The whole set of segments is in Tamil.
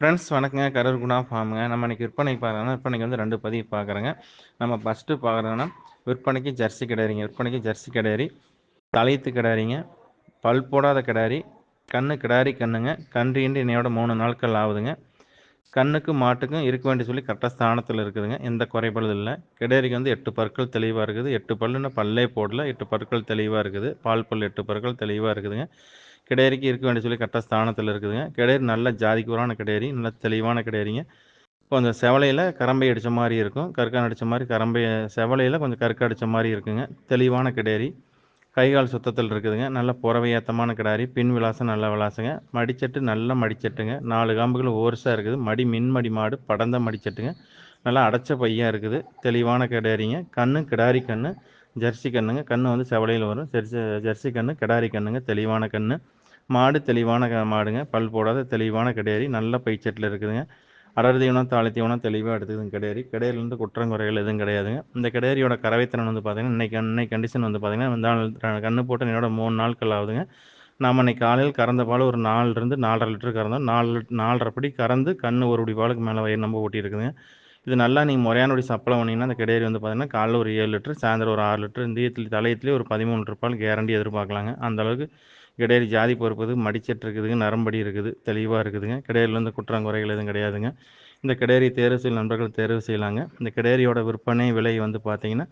ஃப்ரெண்ட்ஸ் வணக்கங்க. கரூர் குணா ஃபார்முங்க. நம்ம இன்றைக்கி விற்பனைக்கு பார்க்குறோன்னா விற்பனைக்கு வந்து ரெண்டு பதிவு பார்க்குறேங்க. நம்ம ஃபஸ்ட்டு பார்க்குறோன்னா விற்பனைக்கு ஜெர்சி கிடையாதுங்க விற்பனைக்கு ஜெர்சி கிடையாது தலையத்து கிடாரிங்க பல் போடாத கிடாரி கண்ணு கிடாரி கண்ணுங்க. கன்றின்றி இன்னையோட மூணு நாட்கள் ஆகுதுங்க. கண்ணுக்கும் மாட்டுக்கும் இருக்க வேண்டிய சொல்லி கரெக்டாக ஸ்தானத்தில் இருக்குதுங்க. எந்த குறைபாடு இல்லை. கிடேரிக்கு வந்து எட்டு பற்கள் தெளிவாக இருக்குது. எட்டு பல்லுன்னு பல்லே போடல. எட்டு பற்கள் தெளிவாக இருக்குது. பால் பல் எட்டு பற்கள் தெளிவாக இருக்குதுங்க. கிடேரிக்கு இருக்க வேண்டிய சொல்லி கரெக்டாக ஸ்தானத்தில் இருக்குதுங்க. கிடேரி நல்ல ஜாதிக்குறான கிடேரி நல்ல தெளிவான கிடேரிங்க கொஞ்சம் செவலையில் கரம்பை அடித்த மாதிரி இருக்கும். கற்கான் அடித்த மாதிரி கரம்பை செவலையில் கொஞ்சம் கற்க அடித்த மாதிரி இருக்குங்க. தெளிவான கிடேரி கைகால் சுத்தத்தில் இருக்குதுங்க. நல்ல புறவை ஏத்தமான கிடாரி பின் விலாசம் நல்ல விலாசங்க. மடிச்சட்டு நல்ல மடிச்சட்டுங்க. நாலு காம்புகள் ஓர்ஸாக இருக்குது. மடி மின்மடி மாடு படந்த மடிச்சட்டுங்க. நல்லா அடைச்ச பையாக இருக்குது. தெளிவான கிடாரிங்க கண்ணு கிடாரி கண்ணு. ஜெர்சி கண்ணுங்க. கண்ணு வந்து செவலையில் வரும். ஜெர்சி ஜெர்சி கண்ணு கிடாரி கண்ணுங்க. தெளிவான கண்ணு. மாடு தெளிவான மாடுங்க. பல் போடாத தெளிவான கிடையாது நல்ல பைச்சட்டில் இருக்குதுங்க. அடர் தீவனம் தாளி தீவனம் தெளிவாக எடுத்துக்குதுங்க கிடையாது கிடையிலேருந்து குற்றங்குறைகள் எதுவும் கிடையாதுங்க. இந்த கிடையாரியோட கறவைத்திறன் வந்து பார்த்திங்கன்னா இன்றைக்கி இன்னைக்கு கண்டிஷன் வந்து பார்த்திங்கன்னா இந்த நாள் கண்ணு போட்டு என்னோட மூணு நாட்கள் ஆகுதுங்க. நம்ம இன்னைக்கு காலையில் கறந்த பால் ஒரு நாலுலேருந்து நாலரை லிட்டர் கறந்தோம். நாலு நாலரை படி கறந்து கன்று ஒரு படி பாலுக்கு மேலே வயிறு நம்ப ஓட்டியிருக்குதுங்க. இது நல்லா நீங்கள் முறையானபடி சப்ளை பண்ணிங்கன்னா அந்த கிடையாது வந்து பார்த்தீங்கன்னா காலைல ஒரு ஏழு லிட்டர் சாயந்தரம் ஒரு ஆறு லிட்டர் இந்த தலையத்துலேயே ஒரு பதிமூணு லிட்டர் பால் கேரண்டி எதிர்பார்க்கலாங்க. அந்தளவுக்கு கிடையாது ஜாதி பொறுப்பது மடிச்சட்டு இருக்குதுங்க நரம்படி இருக்குது தெளிவாக இருக்குதுங்க. கிடையாதுல வந்து குற்றங்குறைகள் எதுவும் கிடையாதுங்க. இந்த கிடேரி தேர்வு செய்யும் நண்பர்கள் தேர்வு செய்யலாங்க. இந்த கிடேரியோட விற்பனை விலை வந்து பார்த்தீங்கன்னா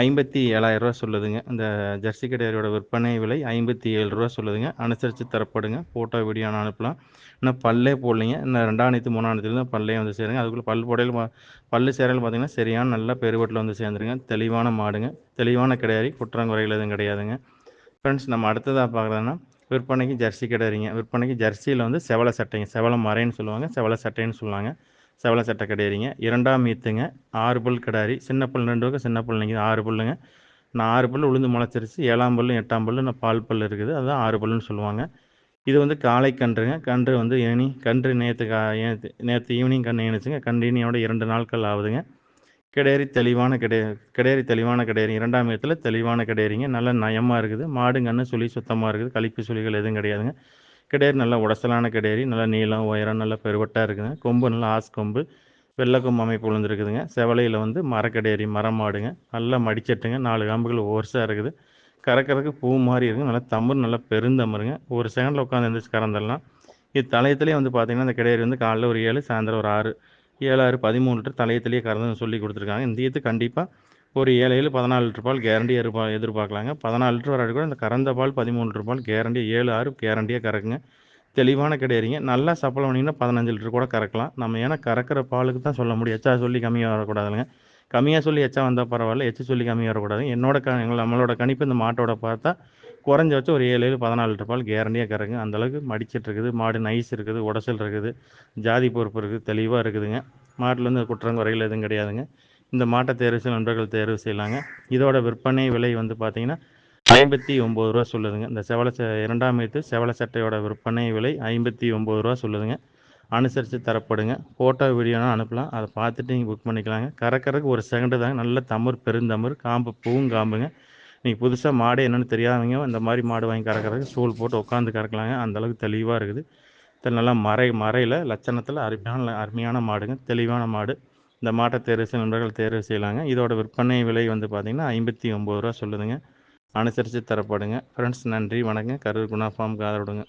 ஐம்பத்தி ஏழாயிரரூவா சொல்லுதுங்க. இந்த ஜெர்சி கடையோட விற்பனை விலை ஐம்பத்தி ஏழு ரூபா சொல்லுதுங்க. அனுசரித்து தரப்படுங்க. ஃபோட்டோ வீடியோ நான் அனுப்பலாம். இன்னும் பல்லே போடலைங்க. இன்னும் ரெண்டாயிரத்து மூணாயிரத்துலேருந்து பல்லே வந்து சேருங்க. அதுக்குள்ளே பல் போடையில் பல்லு சேரல் பார்த்திங்கன்னா சரியான நல்ல பெருவட்டில் வந்து சேர்ந்துருங்க. தெளிவான மாடுங்க. தெளிவான கிடையாது குற்றங்குறைகள் எதுவும் கிடையாதுங்க. ஃப்ரெண்ட்ஸ் நம்ம அடுத்ததாக பார்க்குறதுன்னா விற்பனைக்கு ஜெர்சி கிடையாதுங்க விற்பனைக்கு ஜெர்சியில் வந்து செவலை சட்டைங்க. செவலை மறைன்னு சொல்லுவாங்க. செவலை சட்டைன்னு சொல்லுவாங்க செவலை சட்டை கிடையாதுங்க இரண்டாம் மீத்துங்க ஆறு புல் கிடாரி சின்ன புல் ரெண்டு பக்கம் சின்ன புல் நிற்கிது ஆறு புல்லுங்க. நான் ஆறு புல் உளுந்து முளைச்சிருச்சு ஏழாம் பல்லு எட்டாம் பல்லு நான் பால் பல் இருக்குது அதுதான் ஆறு பல்லுன்னு சொல்லுவாங்க. இது வந்து காலை கன்றுங்க. கன்று வந்து இனி கன்று நேற்று கா நேற்று ஈவினிங் கன்று இணைச்சுங்க. கன்று இனியோட இரண்டு நாட்கள் ஆகுதுங்க. கிடேரி தெளிவான கிடை கிடேரி தெளிவான கிடேரி இரண்டாம் இடத்துல தெளிவான கிடேரிங்க நல்ல நயமாக இருக்குது. மாடு கன்று சுழி சுத்தமாக இருக்குது. கழிப்பு சுழிகள் எதுவும் கிடையாதுங்க. கிடேரி நல்லா உடசலான கிடேரி நல்லா நீளம் உயரம் நல்லா பெருவட்டாக இருக்குதுங்க கொம்பு நல்லா ஆஸ் கொம்பு. வெள்ளைக்கொம்பு அமைப்பு விழுந்துருக்குதுங்க செவலையில் வந்து மரக்கடேரி மரம் மாடுங்க. நல்லா மடிச்சட்டுங்க. நாலு காம்புகள் ஓர்ஸாக இருக்குது. கறக்கிறதுக்கு பூ மாதிரி இருக்குது நல்லா தம்பு நல்லா பெருந்தம்பருங்க ஒரு செகண்டில் உட்காந்து எழுந்திரிச்சு கறந்துடலாம். இது தலையத்துலேயே வந்து பார்த்திங்கன்னா அந்த கிடேரி வந்து காலைல ஒரு ஏழு சாயந்தரம் ஒரு ஆறு. ஏழாறு பதிமூணு லிட்டர் தலையத்துலேயே கறந்து சொல்லி கொடுத்துருக்காங்க. இந்த இது கண்டிப்பாக ஒரு ஏழு ஏழு பதினாலு லிட்டர் பால் கேரண்டி எதிர்பா எதிர்பார்க்கலாங்க. பதினாலு லிட்டர் வர கூட இந்த கறந்த பால் பதிமூணு லிட்டர் பால் கேரண்டி ஏழு ஆறு கேரண்டியாக கறக்குங்க. தெளிவான கிடையாதுங்க நல்லா சப்பளம் பண்ணிங்கன்னா பதினஞ்சு லிட்டர் கூட கறக்கலாம். நம்ம ஏன்னா கறக்கிற பாலுக்கு தான் சொல்ல முடியும். எச்சா சொல்லி கம்மியாக வரக்கூடாதுங்க. கம்மியாக சொல்லி எச்சா வந்தால் பரவாயில்ல. எச்சு சொல்லி கம்மியாக வரக்கூடாது என்னோட க எங்கள் நம்மளோட கணிப்பு இந்த மாட்டோட பார்த்தா குறைஞ்ச வச்சு ஒரு ஏழு ஏழு பதினாலு லிட்டர் பால் கேரண்டியாக கறங்க அந்தளவுக்கு மடிச்சிட்டு இருக்குது. மாடு நைஸ் இருக்குது. உடசல் இருக்குது. ஜாதி பொறுப்பு இருக்குது. தெளிவாக இருக்குதுங்க. மாட்டில் வந்து குற்றங்குறைகள் எதுவும் கிடையாதுங்க. இந்த மாட்டை தேர்வு செய்ய நண்பர்கள் தேர்வு செய்யலாங்க. இதோட விற்பனை விலை வந்து பார்த்தீங்கன்னா ஐம்பத்தி ஒம்பது ரூபா சொல்லுதுங்க. இந்த செவலை ச இரண்டாம் மீத்து செவலை சட்டையோட விற்பனை விலை ஐம்பத்தி ஒம்பது ரூபா சொல்லுதுங்க. அனுசரித்து தரப்படுங்க. ஃபோட்டோ வீடியோனா அனுப்பலாம். அதை பார்த்துட்டு நீங்கள் புக் பண்ணிக்கலாங்க. கறக்கறதுக்கு ஒரு செகண்டு தாங்க. நல்ல தமிழ் பெருந்தமிழ் காம்பு பூவும் காம்புங்க நீங்கள் புதுசாக மாடு என்னென்னு தெரியாதவங்க இந்த மாதிரி மாடு வாங்கி கறக்கிறதுக்கு சூல் போட்டு உட்காந்து கறக்கலாங்க. அந்தளவுக்கு தெளிவாக இருக்குது. நல்லா மறை மறையில் லட்சணத்தில் அருமையான அருமையான மாடுங்க. தெளிவான மாடு. இந்த மாட்டை தேர்வு செய்ய நண்பர்கள் தேர்வு செய்யலாங்க. இதோட விற்பனை விலை வந்து பார்த்திங்கன்னா ஐம்பத்தி ஒம்பது ரூபா சொல்லுதுங்க. அனுசரித்து தரப்படுங்க. ஃப்ரெண்ட்ஸ் நன்றி வணக்கம் கரூர் குணா ஃபார்முக்கு ஆதரவுடுங்க